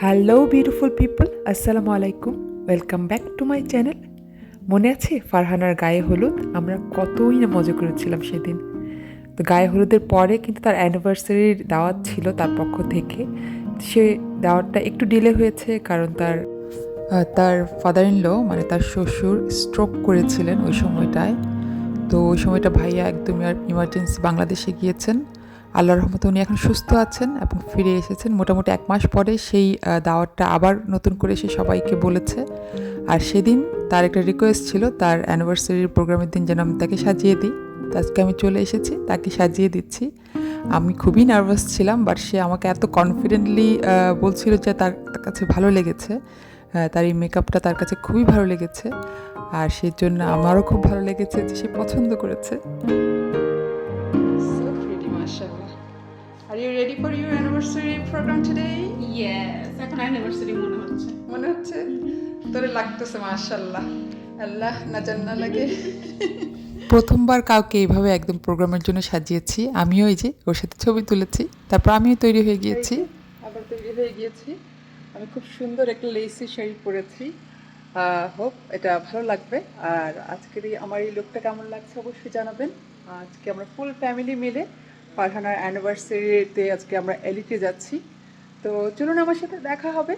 Hello beautiful people আসসালামু আলাইকুম welcome back to my channel মনে আছে ফারহানার গায়ে হলুদ? আমরা কতই না মজা করেছিলাম সেদিন। তো গায়ে হলুদের পরে কিন্তু তার অ্যানিভার্সারির দাওয়াত ছিল তার পক্ষ থেকে। সে দাওয়াতটা একটু ডিলে হয়েছে কারণ তার তার ফাদার ইন ল মানে তার শ্বশুর স্ট্রোক করেছিলেন ওই সময়টায়। তো ওই সময়টা ভাইয়া একদম ইমার্জেন্সি বাংলাদেশে গিয়েছেন। আল্লাহর রহমতে উনি এখন সুস্থ আছেন এবং ফিরে এসেছেন। মোটামুটি এক মাস পরে সেই দাওয়াতটা আবার নতুন করে সে সবাইকে বলেছে। আর সেদিন তার একটা রিকোয়েস্ট ছিল, তার অ্যানিভার্সারির প্রোগ্রামের দিন যেন আমি তাকে সাজিয়ে দিই। আজকে আমি চলে এসেছি, তাকে সাজিয়ে দিচ্ছি। আমি খুবই নার্ভাস ছিলাম বাট সে আমাকে এত কনফিডেন্টলি বলছিল যে তার কাছে ভালো লেগেছে। তার এই মেকআপটা তার কাছে খুবই ভালো লেগেছে। আর সেই জন্য আমারও খুব ভালো লেগেছে যে সে পছন্দ করেছে। You ready for your anniversary program today? Yes এখন অ্যানিভার্সারি মনে হচ্ছে। মনে হচ্ছে? তোরে লাগতেছে মাশাল্লাহ আল্লাহ না জান্না লাগে। প্রথমবার কাউকে এইভাবে একদম প্রোগ্রামের জন্য সাজিয়েছি। আমিও এই যে ওর সাথে ছবি তুলেছি। তারপর আমিও তৈরি হয়ে গিয়েছি। আবার তৈরি হয়ে গিয়েছি। আমি খুব সুন্দর একটা লেসি শাড়ি পরেছি। হোপ এটা ভালো লাগবে। আর আজকের এই আমার এই লুকটা কেমন লাগছে অবশ্যই জানাবেন। আজকে আমরা ফুল ফ্যামিলি মিলে ফারহানার অ্যানিভার্সারিতে আজকে আমরা এলিটে যাচ্ছি। তো চলুন আমার সাথে দেখা হবে।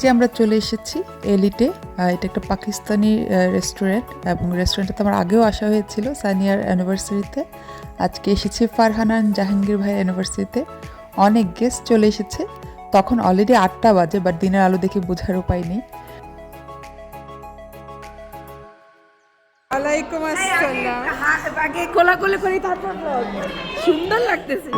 যে আমরা চলে এসেছি এলিটে আহ, এটা একটা পাকিস্তানি রেস্টুরেন্ট এবং রেস্টুরেন্টটাতে আমার আগেও আসা হয়েছিল সানিয়ার অ্যানিভার্সারিতে আজকে এসেছি ফারহানান জাহাঙ্গীর ভাইয়ের অ্যানিভার্সারিতে অনেক গেস্ট চলে এসেছে। তখন অলরেডি আটটা বাজে বাট দিনের আলো দেখে বোঝার উপায় নেই। ওয়ালাইকুম আসসালাম। আগে কোলাকুলি করি তারপর সুন্দর লাগতেছে।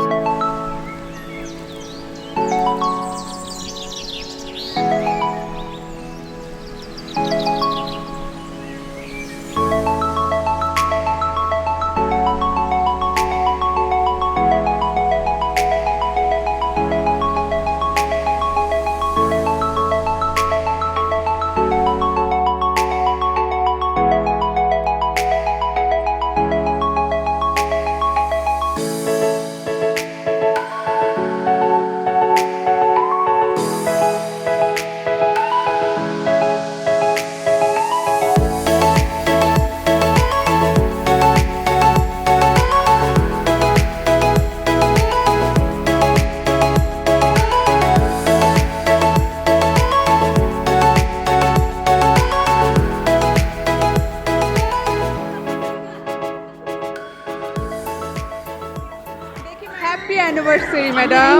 Anniversary madam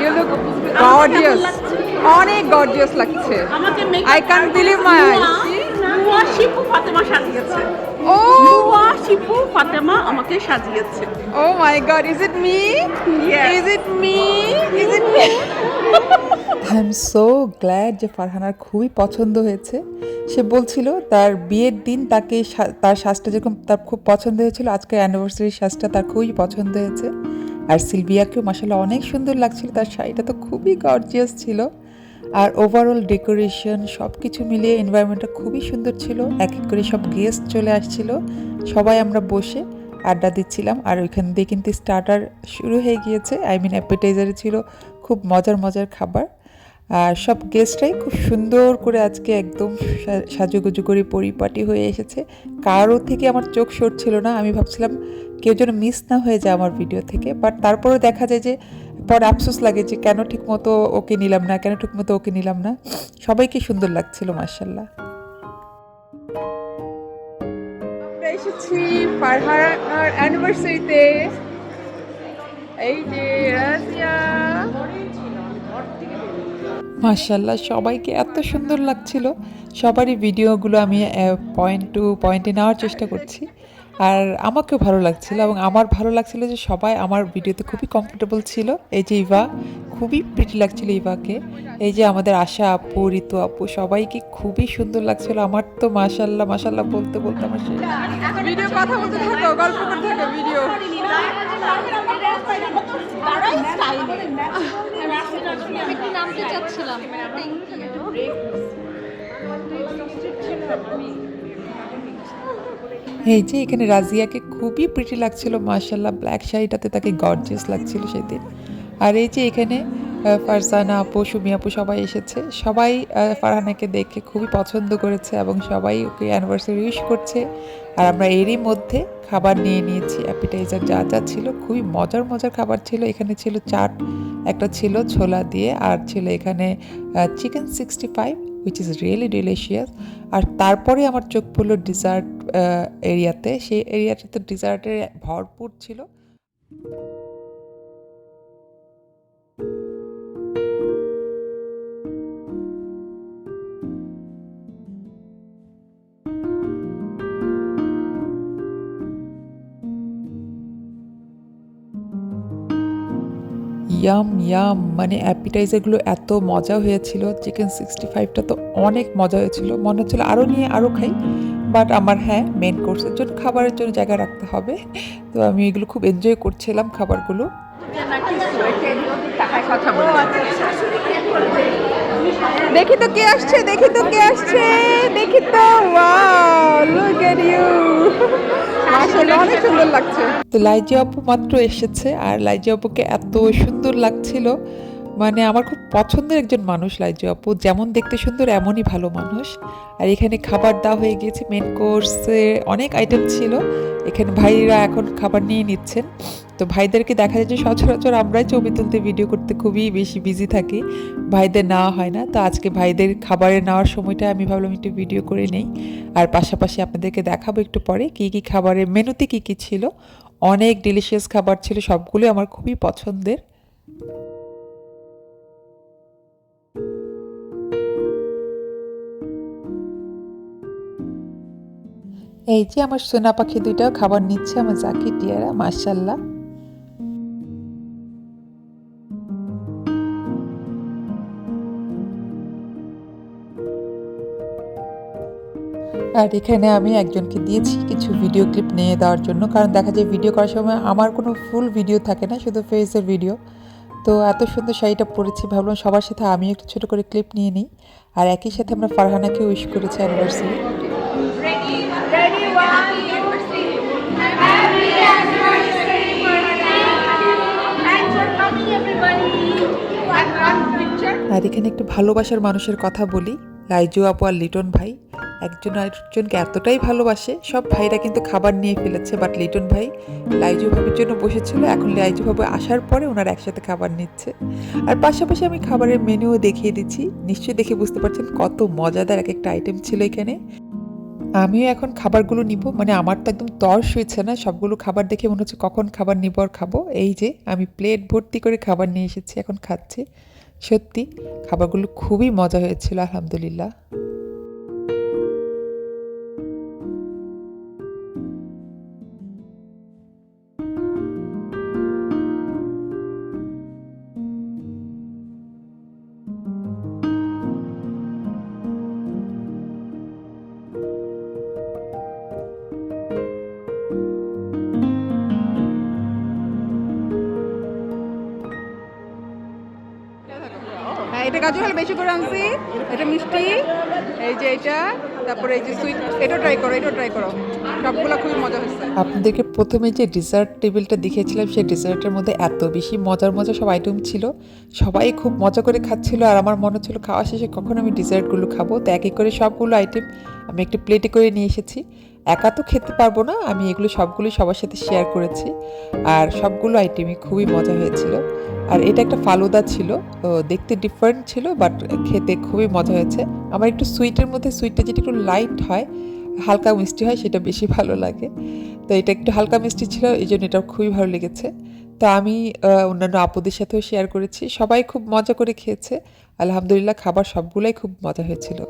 you look gorgeous অনেক গর্জিয়াস লাগছে। আমাকে I can't believe my eyes. মুয়া Shipu Fatema সাজিয়েছে। ও! মুয়া শিপু ফাতেমা আমাকে সাজিয়েছে। ও my god is it me. Is it me is it me I am so glad যে ফারহানার খুবই পছন্দ হয়েছে। সে বলছিল তার বিয়ের দিন তাকে তার শ্বাসটা যেরকম তার খুব পছন্দ হয়েছিল আজকে অ্যানিভার্সারি শ্বাসটা তার খুবই পছন্দ হয়েছে। আর সিলভিয়াকেও মাসাল্লাহ অনেক সুন্দর লাগছিল তার শাড়িটা তো খুবই গর্জিয়াস ছিল। আর ওভারঅল ডেকোরেশন সব কিছু মিলিয়ে এনভায়রনমেন্টটা খুবই সুন্দর ছিল। এক এক করে সব গেস্ট চলে আসছিল। সবাই আমরা বসে আড্ডা দিচ্ছিলাম। আর ওইখান দিয়ে কিন্তু স্টার্টার শুরু হয়ে গিয়েছে। আই মিন অ্যাপেটাইজারে ছিল খুব মজার মজার খাবার। আর সব গেস্টরাই খুব সুন্দর করে আজকে একদম সাজুগুজু করে পরিপাটি হয়ে এসেছে। কারও থেকে আমার চোখ সরছিল না। আমি ভাবছিলাম কেউ যেন মিস না হয়ে যায় আমার ভিডিও থেকে। বাট তারপরেও দেখা যায় যে পরে আফসোস লাগে যে কেন ঠিক মতো ওকে নিলাম না কেন ঠিক মতো ওকে নিলাম না। সবাইকে সুন্দর লাগছিল মার্শাল্লাহ আমরা এসেছি ফারহানার অ্যানিভার্সারিতে এই যে রাজিয়া। মার্শাল্লাহ সবাইকে এত সুন্দর লাগছিল। সবারই ভিডিওগুলো আমি পয়েন্ট টু পয়েন্টে নেওয়ার চেষ্টা করছি। আর আমাকেও ভালো লাগছিল এবং আমার ভালো লাগছিল যে সবাই আমার ভিডিওতে খুবই কমফোর্টেবল ছিল। এই যে ইভা খুবই প্রিটি লাগছিল ইভাকে। এই যে আমাদের আশা আপু ঋতু আপু সবাইকে খুবই সুন্দর লাগছিল। আমার তো মাশাল্লাহ মাশাল্লাহ বলতে বলতে আমার। ভিডিও কথা বলতে থাকো গল্প করতে থাকো ভিডিও। একটু নামতে চাচ্ছিলাম। এই যে এখানে রাজিয়াকে খুবই প্রিটি লাগছিল মার্শাল্লাহ ব্ল্যাক শাড়িটাতে তাকে গর্জিয়াস লাগছিল সেদিন। আর এই যে এখানে ফারজানা আপু, সুমি আপু সবাই এসেছে। সবাই ফারহানাকে দেখে খুবই পছন্দ করেছে এবং সবাই ওকে অ্যানিভার্সারি উইশ করছে। আর আমরা এরই মধ্যে খাবার নিয়ে নিয়েছি। অ্যাপিটাইজার যা যা ছিল, খুবই মজার মজার খাবার ছিল। এখানে ছিল চাট, একটা ছিল ছোলা দিয়ে, আর ছিল এখানে chicken sixty five which is really delicious আর তারপরে আমার চোখ পড়ল ডিজার্ট এরিয়াতে সেই এরিয়াটাতে ডিজার্টের ভরপুর ছিল। ইয়াম ইয়াম মানে অ্যাপিটাইজারগুলো এত মজা হয়েছিল। চিকেন সিক্সটি ফাইভটা তো অনেক মজা হয়েছিল। মনে হচ্ছিল আরও নিয়ে আরও খাই। বাট আমার হ্যাঁ মেন কোর্সের জন্য খাবারের জন্য জায়গা রাখতে হবে। তো আমি এগুলো খুব এনজয় করছিলাম খাবারগুলো। দেখি তো কে আসছে, দেখি তো কে আসছে, দেখি তো লুক এট ইউ মাশাআল্লাহ অনেক সুন্দর লাগছে। তো লাইজি আপু মাত্র এসেছে, আর লাইজি আপুকে এত সুন্দর লাগছিল। মানে আমার খুব পছন্দের একজন মানুষ, লাইজি আপু। যেমন দেখতে সুন্দর, এমনই ভালো মানুষ। আর এখানে খাবার দেওয়া হয়ে গিয়েছে মেন কোর্সে অনেক আইটেম ছিল। এখানে ভাইরা এখন খাবার নিয়ে নিচ্ছেন। তো ভাইদেরকে দেখা যায় যে সচরাচর আমরাই ছবি তুলতে ভিডিও করতে খুবই বেশি বিজি থাকি। ভাইদের নেওয়া হয় না। তো আজকে ভাইদের খাবারের নেওয়ার সময়টা আমি ভাবলাম একটু ভিডিও করে নেই। আর পাশাপাশি আপনাদেরকে দেখাবো একটু পরে কী কী খাবারের মেনুতে কী কী ছিল। অনেক ডিলিশিয়াস খাবার ছিল সবগুলো আমার খুবই পছন্দের। এই যে আমার সোনা পাখি দুইটাও খাবার নিচ্ছে আমার জাকি টিয়ারা মার্শাল্লাহ আর এখানে আমি একজনকে দিয়েছি কিছু ভিডিও ক্লিপ নিয়ে দেওয়ার জন্য, কারণ দেখা যায় ভিডিও করার সময় আমার কোনো ফুল ভিডিও থাকে না, শুধু ফেসের ভিডিও তো এত সুন্দর শাড়িটা পরেছি, ভাবলাম সবার সাথে আমি একটু ছোটো করে ক্লিপ নিয়ে নিই। আর একই সাথে আমরা ফারহানাকে উইশ করেছি অ্যানিভার্সারি আর এখানে একটু ভালোবাসার মানুষের কথা বলি। লাইজু আপু আর লিটন ভাই, একজন আরেকজনকে এতটাই ভালোবাসে, সব ভাইরা কিন্তু খাবার নিয়ে ফেলেছে বাট লিটন ভাই লাইজু ভাবির জন্য বসেছিল, এখন লাইজু ভাবে আসার পরে ওনারা একসাথে খাবার নিচ্ছে। আর পাশাপাশি আমি খাবারের মেনুও দেখিয়ে দিচ্ছি, নিশ্চয়ই দেখে বুঝতে পারছেন কত মজাদার এক একটা আইটেম ছিল এখানে। আমিও এখন খাবারগুলো নিব মানে আমার তো একদম তর্স হয়েছে না, সবগুলো খাবার দেখে মনে হচ্ছে কখন খাবার নিব আর খাব। এই যে, আমি প্লেট ভর্তি করে খাবার নিয়ে এসেছি, এখন খাচ্ছি। সত্যি খাবারগুলো খুবই মজা হয়েছিল আলহামদুলিল্লাহ। এটা গাজর হালুয়া বেশি করে আনছি। এটা মিষ্টি, এই যে এটা, তারপরে এই যে সুইট এটা ট্রাই করো, এটা ট্রাই করো। সবগুলো খুবই মজা হয়েছে। আপনাদেরকে প্রথমে যে ডিজার্ট টেবিলটা দেখিয়েছিলাম, সেই ডিজার্টের মধ্যে এত বেশি মজার মজার সব আইটেম ছিল। সবাই খুব মজা করে খাচ্ছিল আর আমার মনে হচ্ছিল খাওয়া শেষে কখন আমি ডিজার্টগুলো খাব। তো এক এক করে সবগুলো আইটেম আমি একটা প্লেটে করে নিয়ে এসেছি। একা তো খেতে পারব না। আমি এগুলো সবগুলোই সবার সাথে শেয়ার করেছি। আর সবগুলো আইটেমই খুবই মজা হয়েছিল। আর এটা একটা ফালুদা ছিল। দেখতে ডিফারেন্ট ছিল বাট খেতে খুবই মজা হয়েছে। আমার একটু সুইটের মধ্যে সুইটটা যেটা একটু লাইট হয়, হালকা মিষ্টি হয়, সেটা বেশি ভালো লাগে। তো এটা একটু হালকা মিষ্টি ছিল, এই জন্য এটা খুবই ভালো লেগেছে। তো আমি অন্যান্য আপুদের সাথেও শেয়ার করেছি। সবাই খুব মজা করে খেয়েছে। আলহামদুলিল্লাহ, খাবার সবগুলাই খুব মজা হয়েছিল।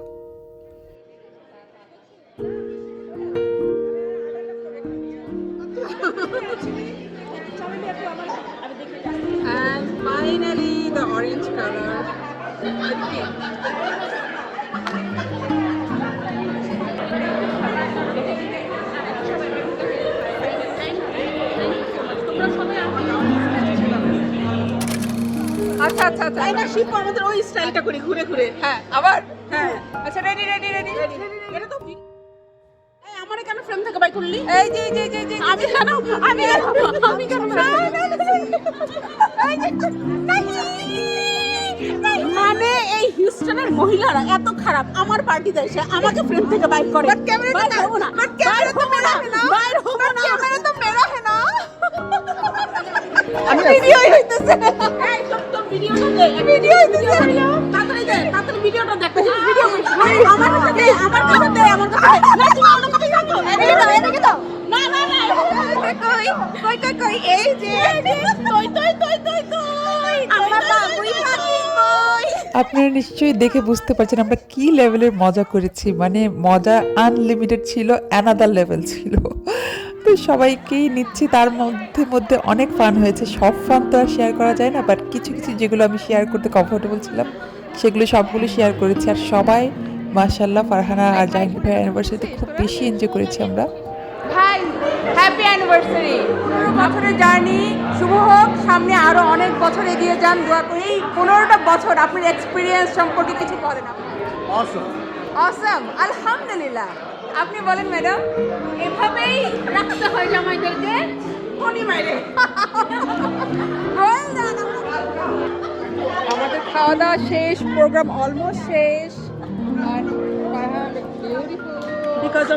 আচ্ছা আচ্ছা আচ্ছা না শিপ আমাদের ওই স্টাইলটা করি ঘুরে ঘুরে হ্যাঁ আবার হ্যাঁ আচ্ছা রেডি রেডি রেডি এটা তো কেন ফ্রেম থেকে বাই করলি এই যে যে যে যে আমি কেন আমি কেন আমি কেন মানে এই হিউস্টনের মহিলারা এত খারাপ আমার পার্টিতে এসে আমাকে ফ্রেম থেকে বাইর করে But camera তো না- but camera তো মেরা না। বাইর হব না ক্যামেরা তো মেরা है না আমি ভিডিও হইতেছে এই তো তো ভিডিওটা দে ভিডিও ভিডিও তাড়াতাড়ি দে তাড়াতাড়ি ভিডিওটা দেখ ভিডিও আমার কাছে দে আমার কাছে দে আমার কাছে না তুমি অন্য কাছে যাও এদিকে দাও এদিকে দাও না না না কই কই কই কই এই যে তুই তুই তুই তুই তুই আমার বাবুই কই আপনারা নিশ্চয়ই দেখে বুঝতে পারছেন আমরা কি লেভেলের মজা করেছি। মানে মজা আনলিমিটেড ছিল অ্যানাদার লেভেল ছিল। তো সবাইকেই নিচ্ছি। তার মধ্যে মধ্যে অনেক ফান হয়েছে। সব ফান তো আর শেয়ার করা যায় না বাট কিছু কিছু যেগুলো আমি শেয়ার করতে কমফোর্টেবল ছিলাম, সেগুলো সবগুলো শেয়ার করেছি। আর সবাই মার্শাল্লাহ ফারহানা আর জাহাঙ্গীর ভাইয়ের অ্যানিভার্সারিতে খুব বেশি এনজয় করেছি আমরা। অ্যানিভার্সারি বছরের জার্নি শুভ হোক সামনে আরও অনেক বছর এগিয়ে যান। দোয়া করি এই পনেরোটা বছর আপনার এক্সপিরিয়েন্স সম্পর্কে কিছু বলেন অসম আলহামদুলিল্লাহ। আপনি বলেন ম্যাডাম এভাবেই রাখতে হয় জামাইদেরকে। মাইরে। আমাদের খাওয়া দাওয়া শেষ প্রোগ্রাম অলমোস্ট শেষ। আর beautiful because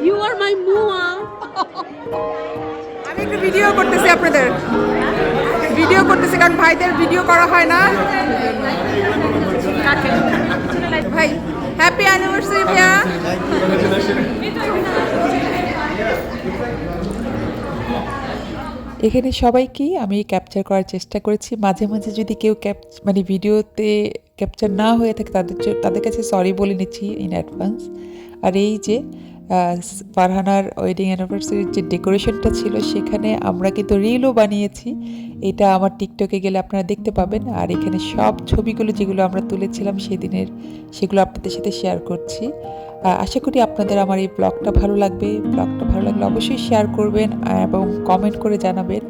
you are my mua. আমি একটু ভিডিও করতেছি আপনাদের। ভিডিও করতেছি কারণ ভাইদের ভিডিও করা হয় না। ভাই হ্যাপি অ্যানিভার্সারি ভাইয়া। এখানে সবাইকেই আমি ক্যাপচার করার চেষ্টা করেছি। মাঝে মাঝে যদি কেউ ক্যাপ মানে ভিডিওতে ক্যাপচার না হয়ে থাকে তাদের তাদের কাছে সরি বলে নিচ্ছি ইন অ্যাডভান্স আর এই যে ফারহানার ওয়েডিং অ্যানিভার্সারির যে ডেকোরেশনটা ছিল, সেখানে আমরা কিন্তু রিলও বানিয়েছি। এটা আমার টিকটকে গেলে আপনারা দেখতে পাবেন। আর এখানে সব ছবিগুলো যেগুলো আমরা তুলেছিলাম সেদিনের, সেগুলো আপনাদের সাথে শেয়ার করছি। আশা করি আপনাদের আমার এই ব্লগটা ভালো লাগবে। ব্লগটা ভালো লাগলে অবশ্যই শেয়ার করবেন এবং কমেন্ট করে জানাবেন।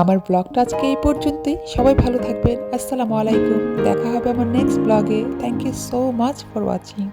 আমার ব্লগটা আজকে এই পর্যন্তই। সবাই ভালো থাকবেন। আসসালামু আলাইকুম। দেখা হবে আমার নেক্সট ব্লগে thank you so much for watching